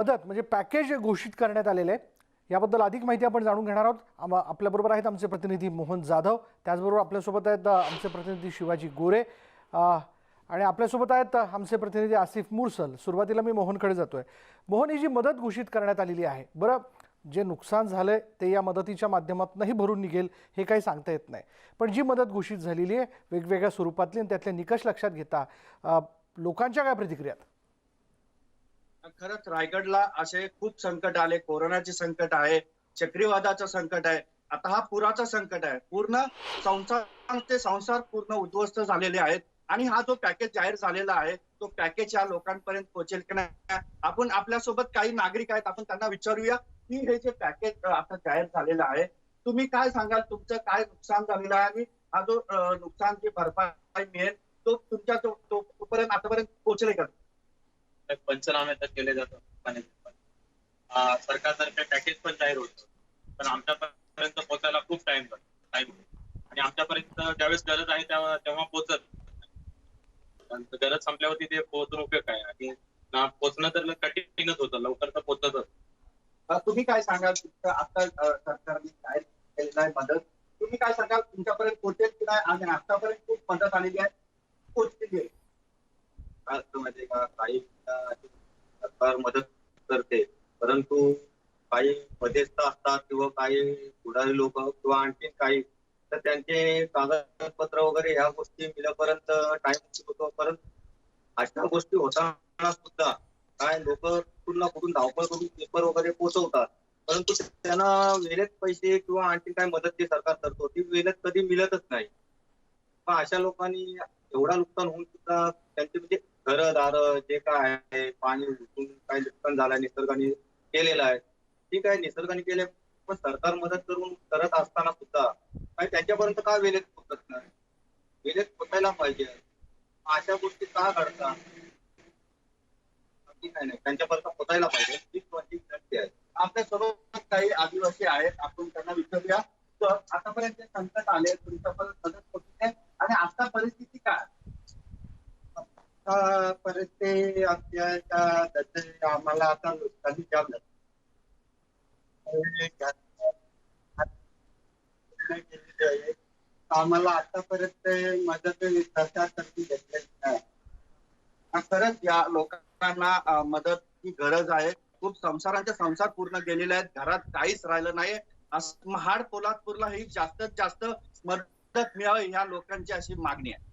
मदत म्हणजे पॅकेज घोषित करण्यात आलेलं आहे याबद्दल अधिक माहिती आपण जाणून घेणार आहोत. आपल्याबरोबर आहेत आमचे प्रतिनिधी मोहन जाधव. त्याचबरोबर आपल्यासोबत आहेत आमचे प्रतिनिधी शिवाजी गोरे. आणि आपल्यासोबत आहेत आमचे प्रतिनिधी आसिफ मुरसल. सुरुवातीला मी मोहनकडे जातोय. मोहन ही जी मदत घोषित करण्यात आलेली आहे बरं जे नुकसान झालंय ते या मदतीच्या माध्यमातूनही भरून निघेल हे काही सांगता येत नाही. पण जी मदत घोषित झालेली आहे वेगवेगळ्या स्वरूपातली आणि त्यातले निकष लक्षात घेता लोकांच्या काय प्रतिक्रियात? खरंच रायगडला असे खूप संकट आले कोरोनाचे संकट आहे चक्रीवादाचं संकट आहे. आता हा पुराचं संकट आहे. पूर्ण संसार ते संसार पूर्ण उद्ध्वस्त झालेले आहेत आणि हा जो पॅकेज जाहीर झालेला आहे तो पॅकेज या लोकांपर्यंत पोहोचेल की नाही आपण आपल्यासोबत काही नागरिक आहेत आपण त्यांना विचारूया की हे जे पॅकेज आता जाहीर झालेलं आहे तुम्ही काय सांगाल? तुमचं काय नुकसान झालेलं आहे आणि हा जो नुकसान नुकसानची भरपाई मिळेल तो तुमच्या तो तो- तोपर्यंत आतापर्यंत पोहोचले का? पंचनामे तर केले जातात. पण. सरकारतर्फे पॅकेज पण जाहीर होतं. पण आमच्यापर्यंत पोहोचायला खूप टाइम टाइम आणि आमच्यापर्यंत ज्यावेळेस गरज आहे तेव्हा तेव्हा पोहोचत गरज संपल्यावरती ते पोहोचून उपयोग काय आणि ना पोहोचणं तर कठीणच होतं. लवकर तर पोहोचतच. तुम्ही काय सांगाल? आता सरकारने काय केलेलं आहे मदत. तुम्ही काय सांगाल? तुमच्यापर्यंत पोहोचेल की नाही? आणि आतापर्यंत खूप मदत आलेली आहे. पोहोचलेली आहे काय असतं माहितीये का काही सरकार मदत करते? परंतु काही मध्यस्थ असतात किंवा काही पुढारी लोक किंवा आणखी काही तर त्यांचे कागदपत्र वगैरे ह्या गोष्टी मिळेपर्यंत टाइम होतो. परंतु अशा गोष्टी होताना सुद्धा काय लोक कुठून ना कुठून धावपळ करून पेपर वगैरे पोहोचवतात परंतु त्यांना वेळेत पैसे किंवा आणखी काय मदत जी सरकार करतो ती वेळेत कधी मिळतच नाही. मग अशा लोकांनी एवढा नुकसान होऊन सुद्धा त्यांचे म्हणजे घरं दारं जे काय आहे पाणी उठून काय नुकसान झालंय निसर्गाने केलेलं आहे. ठीक आहे निसर्गाने केले पण सरकार मदत करून करत असताना सुद्धा आणि त्यांच्यापर्यंत का वेळेत पोहोचत नाही? वेळेत पोचायला पाहिजे. अशा गोष्टी का घडतात? ठीक आहे नाही त्यांच्यापर्यंत पोचायला पाहिजे. हीच माझी विनंती आहे? आपल्या सर्व काही आदिवासी आहेत आपण त्यांना विचारूया. तर आतापर्यंत संकट आले तुमच्यापर्यंत मदत होती आणि आता परिस्थिती काय? आता परिस्थिती आमच्या आम्हाला आता नुकसानी झालं. केलेली आहे. आम्हाला आतापर्यंत मदत घेतलेली नाही. खरंच या लोकांना मदत मदतची गरज आहे. खूप संसारांचे संसार पूर्ण गेलेले आहेत. घरात काहीच राहिलं नाही. महाड पोलादपूरला ही जास्तीत जास्त मदत मिळावी ह्या लोकांची अशी मागणी आहे.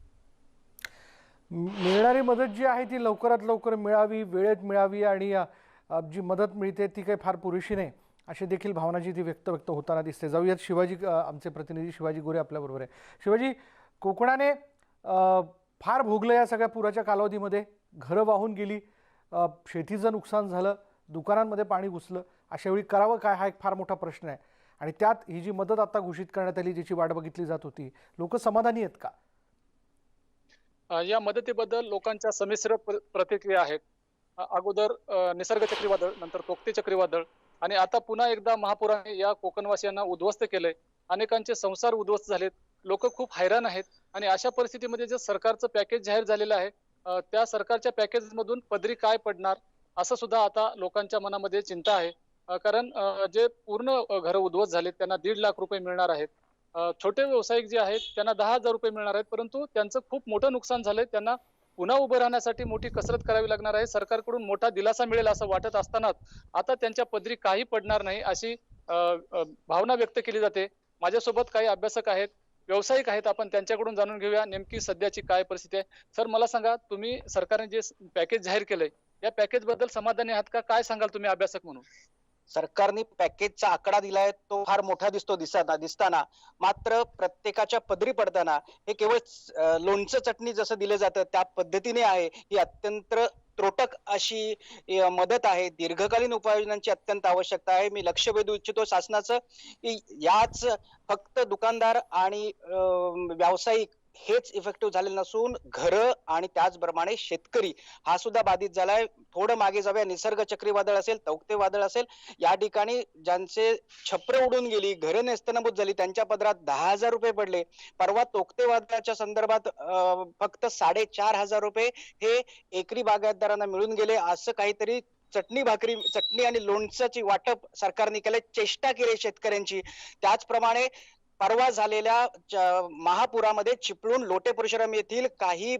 मिळणारी मदत जी आहे ती लवकरात लवकर मिळावी वेळेत मिळावी आणि जी मदत मिळते ती काही फार पुरेशी नाही अशी देखील भावना जी ती व्यक्त व्यक्त होताना दिसते. जाऊयात शिवाजी आमचे प्रतिनिधी शिवाजी गोरे आपल्याबरोबर आहे. शिवाजी कोकणाने फार भोगलं या सगळ्या पुराच्या कालावधीमध्ये. घरं वाहून गेली शेतीचं नुकसान झालं दुकानांमध्ये पाणी घुसलं. अशा वेळी करावं काय हा एक फार मोठा प्रश्न आहे. आणि त्यात ही जी मदत आता घोषित करण्यात आली ज्याची वाट बघितली जात होती लोक समाधानी आहेत का? या मदतीबद्दल लोकांच्या संमिश्र प्र- प्रतिक्रिया आहेत. अगोदर निसर्ग चक्रीवादळ नंतर तोक्ते चक्रीवादळ आणि आता पुन्हा एकदा महापुराने या कोकणवासियांना उद्ध्वस्त केलंय. अनेकांचे संसार उद्ध्वस्त झालेत. लोक खूप हैराण आहेत आणि अशा परिस्थितीमध्ये जे सरकारचं पॅकेज जाहीर झालेलं आहे त्या सरकारच्या पॅकेज मधून पदरी काय पडणार असं सुद्धा आता लोकांच्या मनामध्ये चिंता आहे. कारण जे पूर्ण घर घरं उद्ध्वस्त झालेत त्यांना दीड लाख रुपये मिळणार आहेत. छोटे व्यावसायिक जे आहेत त्यांना दहा हजार रुपये मिळणार आहेत परंतु त्यांचं खूप मोठं नुकसान झालंय. त्यांना पुन्हा उभं राहण्यासाठी मोठी कसरत करावी लागणार आहे. सरकारकडून मोठा दिलासा मिळेल असं वाटत असतानाच आता त्यांच्या पदरी काही पडणार नाही अशी भावना व्यक्त केली जाते. माझ्यासोबत काही अभ्यासक आहेत व्यावसायिक आहेत आपण त्यांच्याकडून जाणून घेऊया नेमकी सध्याची काय परिस्थिती आहे. सर मला सांगा तुम्ही सरकारने जे पॅकेज जाहीर केलंय या पॅकेजबद्दल समाधानी आहात का? काय सांगाल तुम्ही अभ्यासक म्हणून? सरकारने पॅकेजचा आकडा दिलाय तो फार मोठा दिसतो दिसताना दिसताना. मात्र प्रत्येकाच्या पदरी पडताना हे केवळ लोणचं चटणी जसं दिलं जातं त्या पद्धतीने आहे ही अत्यंत त्रोटक अशी मदत आहे. दीर्घकालीन उपाययोजनांची अत्यंत आवश्यकता आहे. मी लक्ष वेधू इच्छितो शासनाचं की याच फक्त दुकानदार आणि व्यावसायिक हेच इफेक्टिव्ह झालेलं नसून घरं आणि त्याचप्रमाणे शेतकरी हा सुद्धा बाधित झालाय. थोडं मागे जाऊया. निसर्ग चक्रीवादळ असेल तौक्ते वादळ असेल या ठिकाणी ज्यांचे छप्र उडून गेली घरं नेस्तनाबूत झाली त्यांच्या पदरात दहा हजार रुपये पडले. परवा तोक्ते वादळाच्या संदर्भात फक्त साडेचार हजार रुपये हे एकरी बागायतदारांना मिळून गेले. असं काहीतरी चटणी भाकरी चटणी आणि लोणच्याची वाटप सरकारने केलं चेष्टा केली शेतकऱ्यांची. त्याचप्रमाणे परवा झालेल्या महापुरामध्ये चिपळूण लोटे परशुराम येथील काही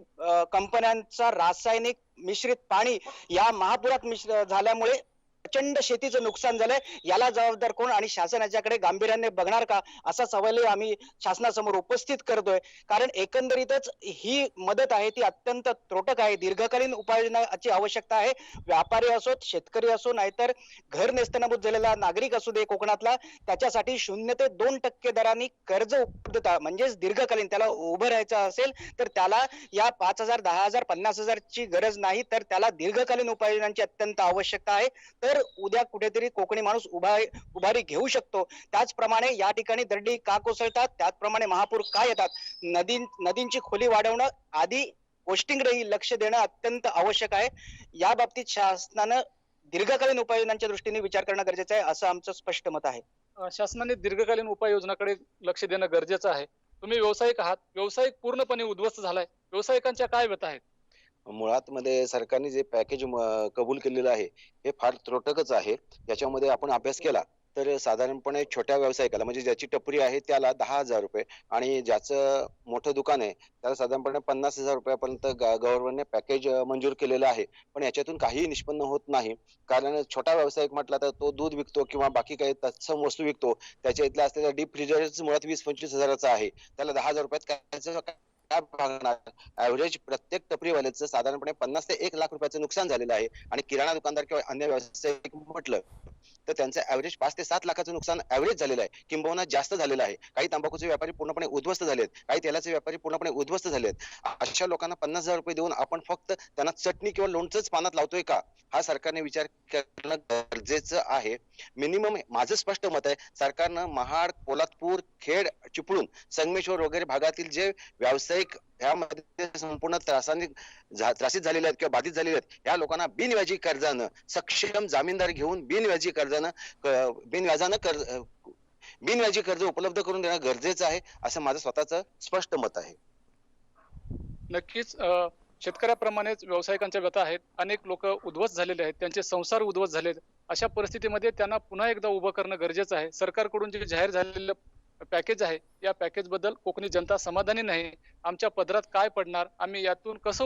कंपन्यांचा रासायनिक मिश्रित पाणी या महापुरात मिश्र झाल्यामुळे प्रचंड शेतीचं नुकसान झालंय. याला जबाबदार कोण आणि शासन याच्याकडे गांभीर्याने बघणार का? असा सवालही आम्ही शासनासमोर उपस्थित करतोय. कारण एकंदरीतच ही मदत आहे ती अत्यंत त्रोटक आहे. दीर्घकालीन उपाययोजनाची आवश्यकता आहे. व्यापारी असोत शेतकरी असो नाहीतर घर नेस्तनाभूत झालेला नागरिक असू दे कोकणातला त्याच्यासाठी शून्य ते दोन टक्के दरांनी कर्ज उपलब्धता म्हणजेच दीर्घकालीन त्याला उभं राहायचं असेल तर त्याला या पाच हजार दहा हजार पन्नास हजारची गरज नाही तर त्याला दीर्घकालीन उपाययोजनांची अत्यंत आवश्यकता आहे. तर तर उद्या कुठेतरी कोकणी माणूस उभा उभारी घेऊ शकतो. त्याचप्रमाणे या ठिकाणी दरडी का कोसळतात? त्याचप्रमाणे महापूर का येतात? नदी नदींची खोली वाढवणं आदी गोष्टींकडेही लक्ष देणं अत्यंत आवश्यक आहे. या बाबतीत शासनानं दीर्घकालीन उपाययोजनांच्या दृष्टीने विचार करणं गरजेचं आहे असं आमचं स्पष्ट मत आहे. शासनाने दीर्घकालीन उपाययोजनाकडे लक्ष देणं गरजेचं आहे. तुम्ही व्यावसायिक आहात. व्यावसायिक पूर्णपणे उद्ध्वस्त झालाय. व्यावसायिकांच्या काय व्यथा आहेत? मुळात मध्ये सरकारने जे पॅकेज कबूल केलेलं आहे हे फार त्रोटकच आहे. याच्यामध्ये आपण अभ्यास केला तर साधारणपणे छोट्या व्यावसायिकाला म्हणजे ज्याची टपरी आहे त्याला दहा हजार रुपये आणि ज्याचं मोठं दुकान आहे त्याला साधारणपणे पन्नास हजार रुपयापर्यंत गव्हर्नमेंटने पॅकेज मंजूर केलेलं आहे. पण याच्यातून काहीही निष्पन्न होत नाही. कारण छोटा व्यावसायिक म्हटला तर तो दूध विकतो किंवा बाकी काही तत्सम वस्तू विकतो. त्याच्या इथला असलेला डीप फ्रीजर मुळात वीस पंचवीस हजाराचा आहे. त्याला दहा हजार रुपयात काय काय भागात ऍव्हरेज प्रत्येक टपरीवाल्याचं साधारणपणे पन्नास ते एक लाख रुपयाचं नुकसान झालेलं आहे. आणि किराणा दुकानदार किंवा अन्य व्यावसायिक म्हटलं तर त्यांचं ऍव्हरेज पाच ते सात लाखाचं नुकसान ऍव्हरेज झालेलं आहे. किंबहुना जास्त झालेलं आहे. काही तंबाखूचे व्यापारी पूर्णपणे उद्ध्वस्त झालेत. काही तेलाचे व्यापारी पूर्णपणे उद्ध्वस्त झालेत. अशा लोकांना पन्नास हजार रुपये देऊन आपण फक्त त्यांना चटणी किंवा लोणचंच पानात लावतोय का? हा सरकारने विचार करणं गरजेचं आहे. मिनिमम माझं स्पष्ट मत आहे सरकारनं महाड पोलादपूर खेड चिपळूण संगमेश्वर वगैरे भागातील जे व्यावसायिक ह्यामध्ये संपूर्ण त्रासाने त्रासित झालेले आहेत किंवा बाधित झालेले आहेत या लोकांना बिनव्याजी कर्जानं सक्षम जामीनदार घेऊन बिनव्याजी कर्जानं बिनव्याजानं कर्ज बिनव्याजी कर्ज उपलब्ध करून देणं गरजेचं आहे असं माझं स्वतःचं स्पष्ट मत आहे. नक्कीच शेतकऱ्याप्रमाणेच व्यावसायिकांच्या व्यथा आहेत. अनेक लोक उद्ध्वस्त झालेले आहेत. त्यांचे संसार उद्ध्वस्त झालेत. अशा परिस्थितीमध्ये त्यांना पुन्हा एकदा उभं करणं गरजेचं आहे. सरकारकडून जे जाहीर झालेलं पॅकेज आहे या पॅकेजबद्दल कोकणी जनता समाधानी नाही. आमच्या पदरात काय पडणार? आम्ही यातून कसं